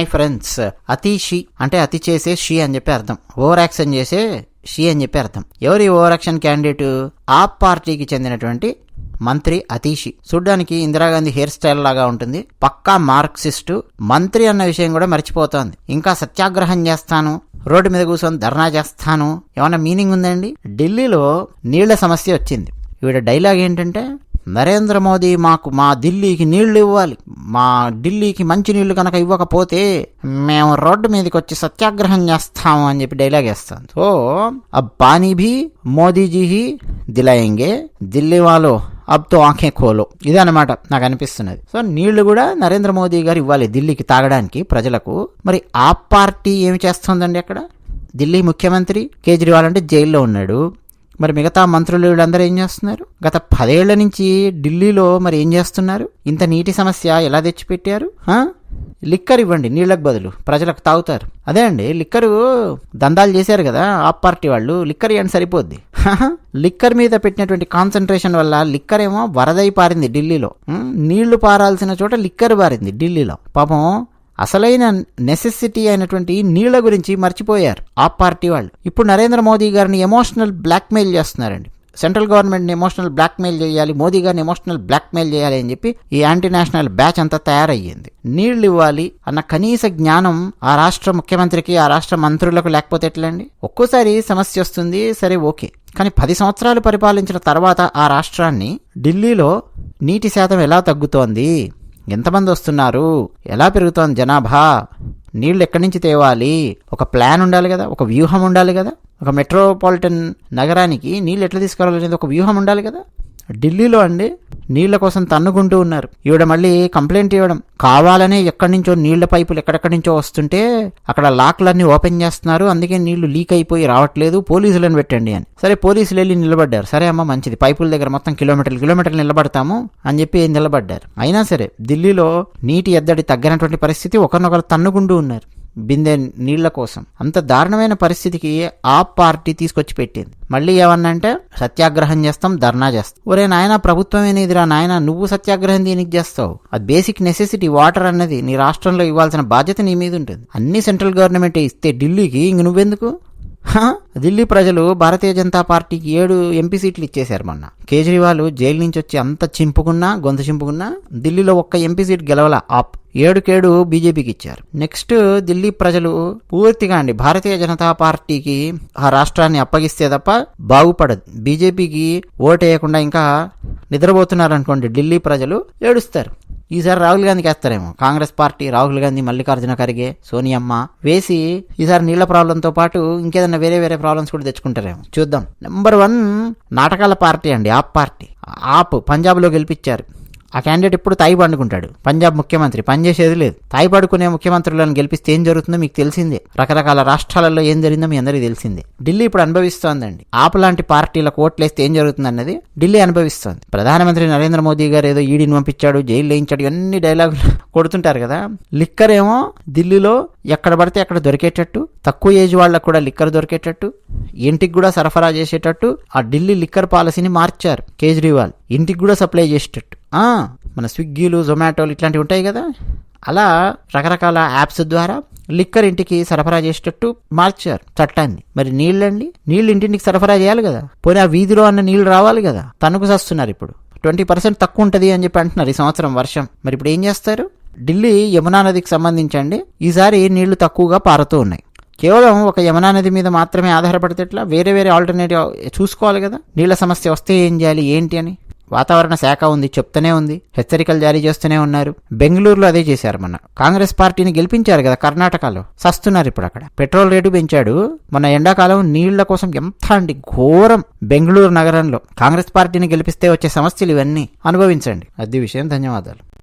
My friends. అతి she అంటే అతి చేసే షీ అని చెప్పి అర్థం. ఓవర్ యాక్షన్ చేసే షీ అని చెప్పి అర్థం. ఎవరి ఓవర్ యాక్షన్ క్యాండిడేట్ ఆ పార్టీకి చెందినటువంటి మంత్రి అతీషి చూడ్డానికి ఇందిరాగాంధీ హెయిర్ స్టైల్ లాగా ఉంటుంది. పక్కా మార్క్సిస్టు. మంత్రి అన్న విషయం కూడా మర్చిపోతోంది. ఇంకా సత్యాగ్రహం చేస్తాను. రోడ్డు మీద కూర్చొని ధర్నా చేస్తాను. ఏమైనా మీనింగ్ ఉందండి? ఢిల్లీలో నీళ్ళ సమస్య వచ్చింది. ఈవిడ డైలాగ్ ఏంటంటే నరేంద్ర మోదీ మాకు మా ఢిల్లీకి నీళ్ళు ఇవ్వాలి. మా ఢిల్లీకి మంచి నీళ్ళు కనుక ఇవ్వకపోతే మేము రోడ్డు మీదకి వచ్చి సత్యాగ్రహం చేస్తాము అని చెప్పి డైలాగ్ వేస్తాం సో అబ్ పానీ భీ మోదీజీ హీ దిలాయింగే ఢిల్లీ వాళ్ళు అబ్తో ఆంఖే కోలో ఇదన్నమాట నాకు అనిపిస్తున్నది. సో నీళ్ళు కూడా నరేంద్ర మోదీ గారు ఇవ్వాలి ఢిల్లీకి తాగడానికి ప్రజలకు. మరి ఆ పార్టీ ఏమి చేస్తుందండి అక్కడ? ఢిల్లీ ముఖ్యమంత్రి కేజ్రీవాల్ అంటే జైల్లో ఉన్నాడు. మరి మిగతా మంత్రులు వీళ్ళందరూ ఏం చేస్తున్నారు? గత పదేళ్ళ నుంచి ఢిల్లీలో మరి ఏం చేస్తున్నారు? ఇంత నీటి సమస్య ఎలా తెచ్చిపెట్టారు? లిక్కర్ ఇవ్వండి నీళ్ళకు బదులు. ప్రజలకు తాగుతారు. అదే అండి లిక్కరు దందాలు చేశారు కదా ఆ పార్టీ వాళ్ళు. లిక్కర్ ఇవ్వండి సరిపోద్ది. లిక్కర్ మీద పెట్టినటువంటి కాన్సన్ట్రేషన్ వల్ల లిక్కర్ ఏమో వరదై పారింది ఢిల్లీలో. నీళ్ళు పారాల్సిన చోట లిక్కర్ పారింది ఢిల్లీలో. పాపం అసలైన నెసెసిటీ అయినటువంటి నీళ్ళ గురించి మర్చిపోయారు ఆ పార్టీ వాళ్ళు. ఇప్పుడు నరేంద్ర మోదీ గారిని ఎమోషనల్ బ్లాక్మెయిల్ చేస్తున్నారండి. సెంట్రల్ గవర్నమెంట్ని ఎమోషనల్ బ్లాక్మెయిల్ చేయాలి మోదీ గారిని ఎమోషనల్ బ్లాక్మెయిల్ చేయాలి అని చెప్పి ఈ యాంటీ నేషనల్ బ్యాచ్ అంతా తయారయ్యింది. నీళ్ళు ఇవ్వాలి అన్న కనీస జ్ఞానం ఆ రాష్ట్ర ముఖ్యమంత్రికి ఆ రాష్ట్ర మంత్రులకు లేకపోతే ఎట్లండి? ఒక్కోసారి సమస్య వస్తుంది సరే ఓకే. కానీ పది సంవత్సరాలు పరిపాలించిన తర్వాత ఆ రాష్ట్రాన్ని ఢిల్లీలో నీటి శాతం ఎలా తగ్గుతోంది? ఎంతమంది వస్తున్నారు? ఎలా పెరుగుతోంది జనాభా? నీళ్ళు ఎక్కడి నుంచి తేవాలి? ఒక ప్లాన్ ఉండాలి కదా? ఒక వ్యూహం ఉండాలి కదా? ఒక మెట్రోపాలిటన్ నగరానికి నీళ్ళు ఎట్లా తీసుకురావాలనేది ఒక వ్యూహం ఉండాలి కదా? ఢిల్లీలో అండి నీళ్ళ కోసం తన్నుకుంటూ ఉన్నారు. ఈవిడ మళ్ళీ కంప్లైంట్ ఇవ్వడం. కావాలనే ఎక్కడి నుంచో నీళ్ళ పైపులు ఎక్కడెక్కడి నుంచో వస్తుంటే అక్కడ లాక్లన్నీ ఓపెన్ చేస్తున్నారు. అందుకే నీళ్ళు లీక్ అయిపోయి రావట్లేదు. పోలీసులను పెట్టండి అని. సరే పోలీసులు వెళ్ళి నిలబడ్డారు. సరే అమ్మ మంచిది. పైపుల దగ్గర మొత్తం కిలోమీటర్లు కిలోమీటర్లు నిలబడతాము అని చెప్పి నిలబడ్డారు. అయినా సరే ఢిల్లీలో నీటి ఎద్దడి తగ్గినటువంటి పరిస్థితి ఒకరినొకరు తన్నుకుంటూ ఉన్నారు. బిందె నీళ్ళ కోసం. అంత దారుణమైన పరిస్థితికి ఆ పార్టీ తీసుకొచ్చి పెట్టింది. మళ్ళీ ఏమన్నంటే సత్యాగ్రహం చేస్తాం ధర్నా చేస్తాం. ఒరే నాయన ప్రభుత్వమేనేదిరా నాయన? నువ్వు సత్యాగ్రహం దీనికి చేస్తావు. అది బేసిక్ నెసెసిటీ వాటర్ అన్నది నీ రాష్ట్రంలో ఇవ్వాల్సిన బాధ్యత నీ మీద ఉంటుంది. అన్ని సెంట్రల్ గవర్నమెంట్ ఇస్తే ఢిల్లీకి ఇంక నువ్వెందుకు? ఢిల్లీ ప్రజలు భారతీయ జనతా పార్టీకి ఏడు ఎంపీ సీట్లు ఇచ్చేశారు మొన్న. కేజ్రీవాల్ జైలు నుంచి వచ్చి అంత చింపుకున్నా గొంతు చింపుకున్నా ఢిల్లీలో ఒక్క ఎంపీ సీట్ గెలవల. ఆప్ ఏడుకేడు బీజేపీకి ఇచ్చారు నెక్స్ట్ ఢిల్లీ ప్రజలు పూర్తిగా అండి భారతీయ జనతా పార్టీకి ఆ రాష్ట్రాన్ని అప్పగిస్తే తప్ప బాగుపడదు. బీజేపీకి ఓటు వేయకుండా ఇంకా నిద్రపోతున్నారనుకోండి ఢిల్లీ ప్రజలు ఏడుస్తారు. ఈసారి రాహుల్ గాంధీకి వేస్తారేమో. కాంగ్రెస్ పార్టీ రాహుల్ గాంధీ మల్లికార్జున ఖర్గే సోనియమ్మ వేసి ఈసారి నీళ్ళ ప్రాబ్లంతో పాటు ఇంకేదన్నా వేరే వేరే ప్రాబ్లమ్స్ కూడా తెచ్చుకుంటారేమో. చూద్దాం. నెంబర్ వన్ నాటకాల పార్టీ అండి ఆప్ పార్టీ. ఆప్ పంజాబ్లో గెలిపించారు. ఆ క్యాండిడేట్ ఇప్పుడు తాయి పండుకుంటాడు. పంజాబ్ ముఖ్యమంత్రి. పనిచేసేది లేదు. తాయి పడుకునే ముఖ్యమంత్రులను గెలిపిస్తే ఏం జరుగుతుందో మీకు తెలిసిందే. రకరకాల రాష్ట్రాలలో ఏం జరిగిందో మీ అందరికీ తెలిసిందే. ఢిల్లీ ఇప్పుడు అనుభవిస్తోందండి. ఆపలాంటి లాంటి పార్టీలకు ఓట్లేస్తే ఏం జరుగుతుందన్నది ఢిల్లీ అనుభవిస్తోంది. ప్రధానమంత్రి నరేంద్ర మోదీ గారు ఏదో ఈడీని పంపించాడు జైలు వేయించాడు అన్ని డైలాగులు కొడుతుంటారు కదా. లిక్కర్ ఏమో ఢిల్లీలో ఎక్కడ పడితే అక్కడ దొరికేటట్టు తక్కువ ఏజ్ వాళ్ళకు కూడా లిక్కర్ దొరికేటట్టు ఇంటికి కూడా సరఫరా చేసేటట్టు ఆ ఢిల్లీ లిక్కర్ పాలసీని మార్చారు కేజ్రీవాల్. ఇంటికి కూడా సప్లై చేసేటట్టు. మన స్విగ్గీలు జొమాటోలు ఇట్లాంటివి ఉంటాయి కదా. అలా రకరకాల యాప్స్ ద్వారా లిక్కర్ ఇంటికి సరఫరా చేసేటట్టు మార్చారు చట్టాన్ని. మరి నీళ్ళండి? నీళ్ళు ఇంటింటికి సరఫరా చేయాలి కదా. పోనీ ఆ వీధిలో అన్న నీళ్ళు రావాలి కదా. తణుకు సస్తున్నారు ఇప్పుడు. ట్వంటీ పర్సెంట్ తక్కువ ఉంటుంది అని చెప్పి అంటున్నారు ఈ సంవత్సరం వర్షం. మరి ఇప్పుడు ఏం చేస్తారు? ఢిల్లీ యమునా నదికి సంబంధించండి. ఈసారి నీళ్ళు తక్కువగా పారుతూ ఉన్నాయి. కేవలం ఒక యమునా నది మీద మాత్రమే ఆధారపడితే ఎట్లా? వేరే వేరే ఆల్టర్నేటివ్ చూసుకోవాలి కదా. నీళ్ళ సమస్య వస్తే ఏం చేయాలి? ఏంటి అని? వాతావరణ శాఖ ఉంది చెప్తూనే ఉంది హెచ్చరికలు జారీ చేస్తూనే ఉన్నారు. బెంగళూరులో అదే చేశారు మొన్న. కాంగ్రెస్ పార్టీని గెలిపించారు కదా కర్ణాటకలో. సస్తున్నారు ఇప్పుడు అక్కడ. పెట్రోల్ రేటు పెంచాడు. మన ఎండాకాలం నీళ్ళ కోసం ఎంత అండి ఘోరం బెంగళూరు నగరంలో. కాంగ్రెస్ పార్టీని గెలిపిస్తే వచ్చే సమస్యలు ఇవన్నీ. అనుభవించండి. అది విషయం. ధన్యవాదాలు.